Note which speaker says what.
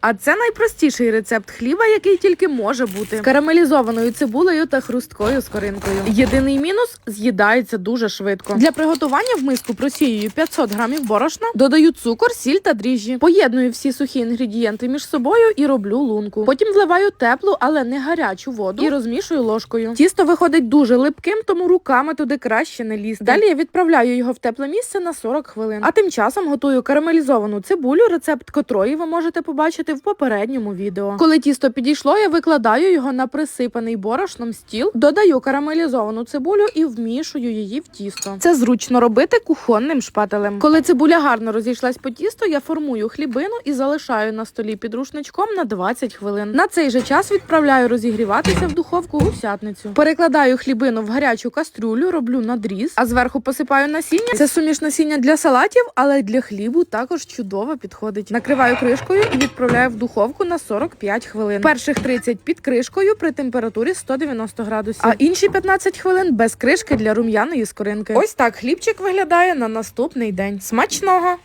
Speaker 1: А це найпростіший рецепт хліба, який тільки може бути з карамелізованою цибулею та хрусткою скоринкою. Єдиний мінус з'їдається дуже швидко. Для приготування в миску просіюю 500 грамів борошна, додаю цукор, сіль та дріжджі. Поєдную всі сухі інгредієнти між собою і роблю лунку. Потім вливаю теплу, але не гарячу воду і розмішую ложкою. Тісто виходить дуже липким, тому руками туди краще не лізти. Далі я відправляю його в тепле місце на 40 хвилин. А тим часом готую карамелізовану цибулю, рецепт котрої ви можете побачити в попередньому відео. Коли тісто підійшло, я викладаю його на присипаний борошном стіл, додаю карамелізовану цибулю і вмішую її в тісто. Це зручно робити кухонним шпателем. Коли цибуля гарно розійшлась по тісту, я формую хлібину і залишаю на столі під рушничком на 20 хвилин. На цей же час відправляю розігріватися в духовку гусятницю. Перекладаю хлібину в гарячу кастрюлю, роблю надріз, а зверху посипаю насіння. Це суміш насіння для салатів, але для хлібу також чудово підходить. Накриваю кришкою і в духовку на 45 хвилин. Перших 30 під кришкою при температурі 190 градусів, а інші 15 хвилин без кришки для рум'яної скоринки. Ось так хлібчик виглядає на наступний день. Смачного!